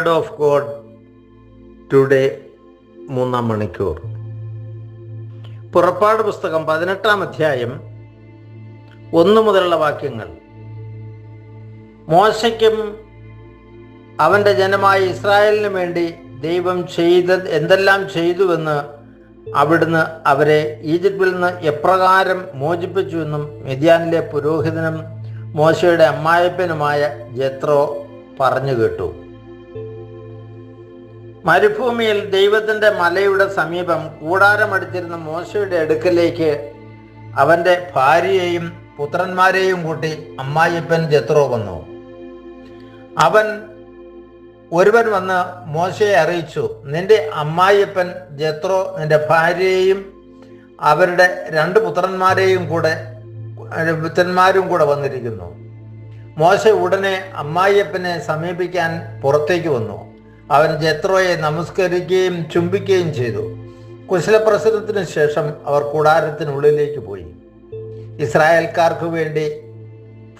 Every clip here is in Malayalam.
വേർഡ് ഓഫ് ഗോഡ് ടുഡേ മൂന്നാം മണിക്കൂർ. പുറപ്പാട് പുസ്തകം പതിനെട്ടാം അധ്യായം ഒന്ന് മുതലുള്ള വാക്യങ്ങൾ. മോശയ്ക്കും അവന്റെ ജനമായ ഇസ്രായേലിന് വേണ്ടി ദൈവം ചെയ്ത എന്തെല്ലാം ചെയ്തുവെന്ന് അവിടുന്ന് അവരെ ഈജിപ്തിൽ നിന്ന് എപ്രകാരം മോചിപ്പിച്ചുവെന്നും മെതിയാനിലെ പുരോഹിതനും മോശയുടെ അമ്മായപ്പനുമായ ജത്രോ പറഞ്ഞു കേട്ടു. മരുഭൂമിയിൽ ദൈവത്തിന്റെ മലയുടെ സമീപം കൂടാരമടിച്ചിരുന്ന മോശയുടെ അടുക്കലേക്ക് അവന്റെ ഭാര്യയെയും പുത്രന്മാരെയും കൂട്ടി അമ്മായിപ്പൻ ജത്രോ വന്നു. അവൻ ഒരുവൻ വന്ന് മോശയെ അറിയിച്ചു നിന്റെ അമ്മായിയപ്പൻ ജത്രോ നിന്റെ ഭാര്യയെയും അവരുടെ രണ്ട് പുത്രന്മാരെയും കൂടെ പുത്രന്മാരും കൂടെ വന്നിരിക്കുന്നു. മോശ ഉടനെ അമ്മായിയപ്പനെ സമീപിക്കാൻ പുറത്തേക്ക് വന്നു. അവൻ ജത്രോയെ നമസ്കരിക്കുകയും ചുംബിക്കുകയും ചെയ്തു. കുശലപ്രസരത്തിന് ശേഷം അവർ കൂടാരത്തിനുള്ളിലേക്ക് പോയി. ഇസ്രായേൽക്കാർക്ക് വേണ്ടി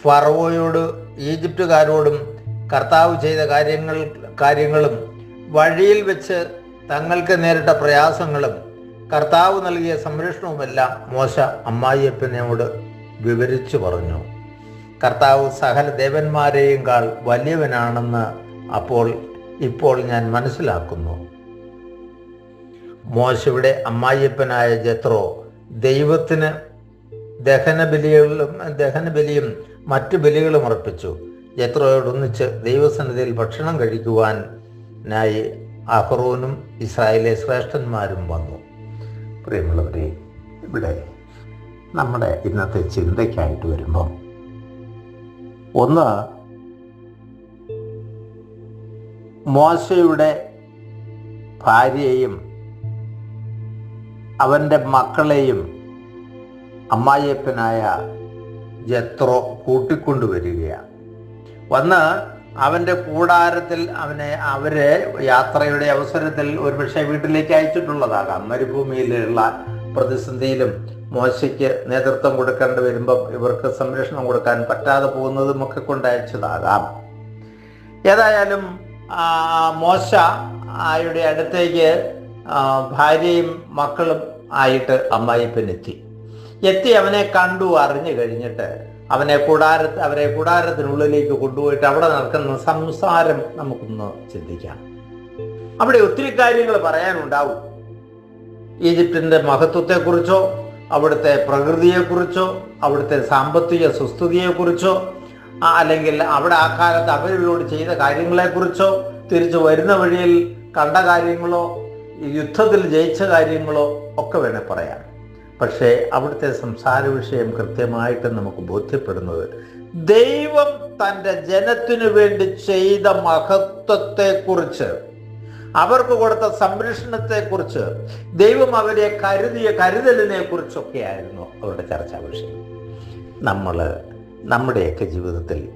ഫറവോയോട് ഈജിപ്തുകാരോടും കർത്താവ് ചെയ്ത കാര്യങ്ങൾ കാര്യങ്ങളും വഴിയിൽ വെച്ച് തങ്ങൾക്ക് നേരിട്ട പ്രയാസങ്ങളും കർത്താവ് നൽകിയ സംരക്ഷണവുമെല്ലാം മോശ അമ്മായിയപ്പനോട് വിവരിച്ചു പറഞ്ഞു. കർത്താവ് സകല ദേവന്മാരെയും കാൾ വലിയവനാണെന്ന് അപ്പോൾ ഇപ്പോൾ ഞാൻ മനസ്സിലാക്കുന്നു. മോശയുടെ അമ്മായിയപ്പനായ ജത്രോ ദൈവത്തിന് ദഹനബലികളും ദഹനബലിയും മറ്റു ബലികളും അർപ്പിച്ചു. ജത്രോയോടൊന്നിച്ച് ദൈവസന്നിധിയിൽ ഭക്ഷണം കഴിക്കുവാനായി അഹ്റോനും ഇസ്രായേലിലെ ശ്രേഷ്ഠന്മാരും വന്നു. പ്രിയമുള്ളവരെ ഇവിടെ നമ്മുടെ ഇന്നത്തെ ചിന്തയ്ക്കായിട്ട് വരുമ്പം ഒന്ന് മോശയുടെ ഭാര്യയെയും അവന്റെ മക്കളെയും അമ്മായിയപ്പനായ ജത്രോ കൂട്ടിക്കൊണ്ടുവരികയാണ്. വന്ന് അവന്റെ കൂടാരത്തിൽ അവനെ അവരെ യാത്രയുടെ അവസരത്തിൽ ഒരുപക്ഷെ വീട്ടിലേക്ക് അയച്ചിട്ടുള്ളതാകാം. മരുഭൂമിയിലുള്ള പ്രതിസന്ധിയിലും മോശയ്ക്ക് നേതൃത്വം കൊടുക്കേണ്ടി വരുമ്പം ഇവർക്ക് സംരക്ഷണം കൊടുക്കാൻ പറ്റാതെ പോകുന്നതും ഒക്കെ കൊണ്ട് അയച്ചതാകാം. ഏതായാലും മോശ ആയുടെ അടുത്തേക്ക് ഭാര്യയും മക്കളും ആയിട്ട് അമ്മായിപ്പനെത്തി. എത്തി അവനെ കണ്ടു അറിഞ്ഞു കഴിഞ്ഞിട്ട് അവനെ കൂടാര അവരെ കൂടാരത്തിനുള്ളിലേക്ക് കൊണ്ടുപോയിട്ട് അവിടെ നടക്കുന്ന സംസാരം നമുക്കൊന്ന് ചിന്തിക്കാം. അവിടെ ഒത്തിരി കാര്യങ്ങൾ പറയാനുണ്ടാവും. ഈജിപ്തിന്റെ മഹത്വത്തെക്കുറിച്ചോ അവിടുത്തെ പ്രകൃതിയെക്കുറിച്ചോ അവിടുത്തെ സാമ്പത്തിക സുസ്ഥിതിയെക്കുറിച്ചോ അല്ലെങ്കിൽ അവിടെ ആ കാലത്ത് അവരോട് ചെയ്ത കാര്യങ്ങളെക്കുറിച്ചോ തിരിച്ചു വരുന്ന വഴിയിൽ കണ്ട കാര്യങ്ങളോ യുദ്ധത്തിൽ ജയിച്ച കാര്യങ്ങളോ ഒക്കെ വേണേൽ പറയാം. പക്ഷേ അവിടുത്തെ സംസാര വിഷയം കൃത്യമായിട്ട് നമുക്ക് ബോധ്യപ്പെടുന്നത് ദൈവം തന്റെ ജനത്തിനു വേണ്ടി ചെയ്ത മഹത്വത്തെക്കുറിച്ച് അവർക്ക് കൊടുത്ത സംരക്ഷണത്തെക്കുറിച്ച് ദൈവം അവരെ കരുതിയ കരുതലിനെ കുറിച്ചൊക്കെ ആയിരുന്നു അവരുടെ ചർച്ചാ വിഷയം. നമ്മൾ നമ്മുടെയൊക്കെ ജീവിതത്തിൽ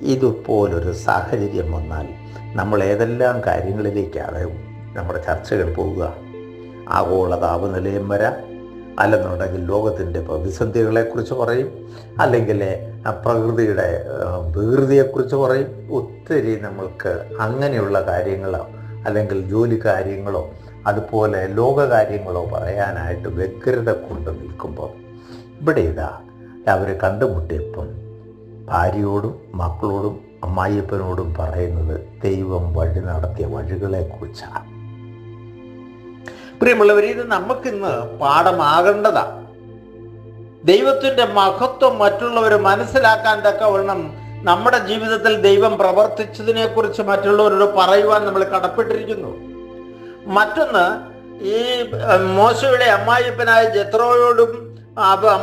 ഇതുപോലൊരു സാഹചര്യം വന്നാൽ നമ്മൾ ഏതെല്ലാം കാര്യങ്ങളിലേക്കാണ് നമ്മുടെ ചർച്ചകൾ പോവുക? ആഗോള താപനിലയും വരാം. അല്ലെന്നുണ്ടെങ്കിൽ ലോകത്തിന്റെ പ്രതിസന്ധികളെക്കുറിച്ച് പറയും. അല്ലെങ്കിൽ പ്രകൃതിയുടെ വികൃതിയെക്കുറിച്ച് പറയും. ഒത്തിരി നമ്മൾക്ക് അങ്ങനെയുള്ള കാര്യങ്ങളോ അല്ലെങ്കിൽ ജോലി കാര്യങ്ങളോ അതുപോലെ ലോക കാര്യങ്ങളോ പറയാനായിട്ട് വ്യഗ്രത കൊണ്ട് നിൽക്കുമ്പോൾ ഇവിടെ ഇതാ അവർ കണ്ടുമുട്ടിയപ്പം ഭാര്യയോടും മക്കളോടും അമ്മായിയപ്പനോടും പറയുന്നത് ദൈവം വഴി നടത്തിയ വഴികളെക്കുറിച്ചാണ് പ്രിയമുള്ളവർ ഇത് നമുക്കിന്ന് പാഠമാകേണ്ടതാ. ദൈവത്തിന്റെ മഹത്വം മറ്റുള്ളവർ മനസ്സിലാക്കാൻ തക്കവണ്ണം നമ്മുടെ ജീവിതത്തിൽ ദൈവം പ്രവർത്തിച്ചതിനെ കുറിച്ച് മറ്റുള്ളവരോട് പറയുവാൻ നമ്മൾ കടപ്പെട്ടിരിക്കുന്നു. മറ്റൊന്ന് ഈ മോശയുടെ അമ്മായിപ്പനായ ജത്രോയോടും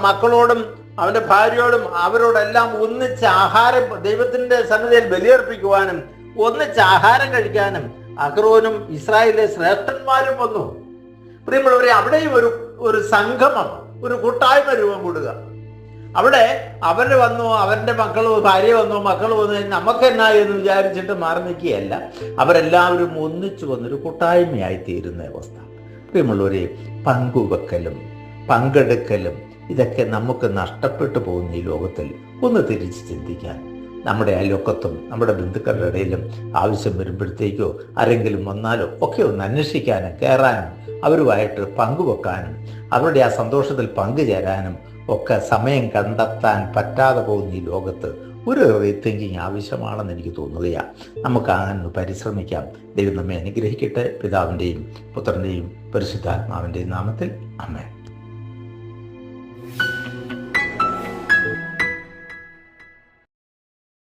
മക്കളോടും അവന്റെ ഭാര്യയോടും അവരോടെല്ലാം ഒന്നിച്ച് ആഹാരം ദൈവത്തിന്റെ സന്നദ്ധയിൽ ബലിയർപ്പിക്കുവാനും ഒന്നിച്ച് ആഹാരം കഴിക്കാനും അഹ്റോനും ഇസ്രായേലിലെ ശ്രേഷ്ഠന്മാരും വന്നു. പ്രിയമുള്ളവരെ അവിടെയും ഒരു ഒരു സംഗമം ഒരു കൂട്ടായ്മ രൂപം കൂടുക. അവിടെ അവർ വന്നു അവന്റെ മക്കൾ ഭാര്യ വന്നു മക്കൾ വന്നു നമുക്ക് എന്നായി എന്ന് വിചാരിച്ചിട്ട് മാറി നിൽക്കുകയല്ല. അവരെല്ലാവരും ഒന്നിച്ചു വന്നൊരു കൂട്ടായ്മയായി തീരുന്ന അവസ്ഥ. പ്രിയമുള്ളവരെ പങ്കുവെക്കലും പങ്കെടുക്കലും ഇതൊക്കെ നമുക്ക് നഷ്ടപ്പെട്ടു പോകുന്ന ഈ ലോകത്തിൽ. ഒന്ന് തിരിച്ച് ചിന്തിക്കാൻ. നമ്മുടെ അയൽവക്കത്തും നമ്മുടെ ബന്ധുക്കളുടെ ഇടയിലും ആവശ്യം വരുമ്പോഴത്തേക്കോ ആരെങ്കിലും വന്നാലോ ഒക്കെ ഒന്ന് അന്വേഷിക്കാനും കയറാനും അവരുമായിട്ട് പങ്കുവെക്കാനും അവരുടെ ആ സന്തോഷത്തിൽ പങ്കുചേരാനും ഒക്കെ സമയം കണ്ടെത്താൻ പറ്റാതെ പോകുന്ന ഈ ലോകത്ത്. ഒരു റീതിങ്കിങ് ആവശ്യമാണെന്ന് എനിക്ക് തോന്നുകയാണ് നമുക്ക് അങ്ങനെ പരിശ്രമിക്കാം. ദൈവം നമ്മെ അനുഗ്രഹിക്കട്ടെ. പിതാവിന്റെയും പുത്രന്റെയും പരിശുദ്ധാത്മാവിന്റെയും നാമത്തിൽ. അമ്മേ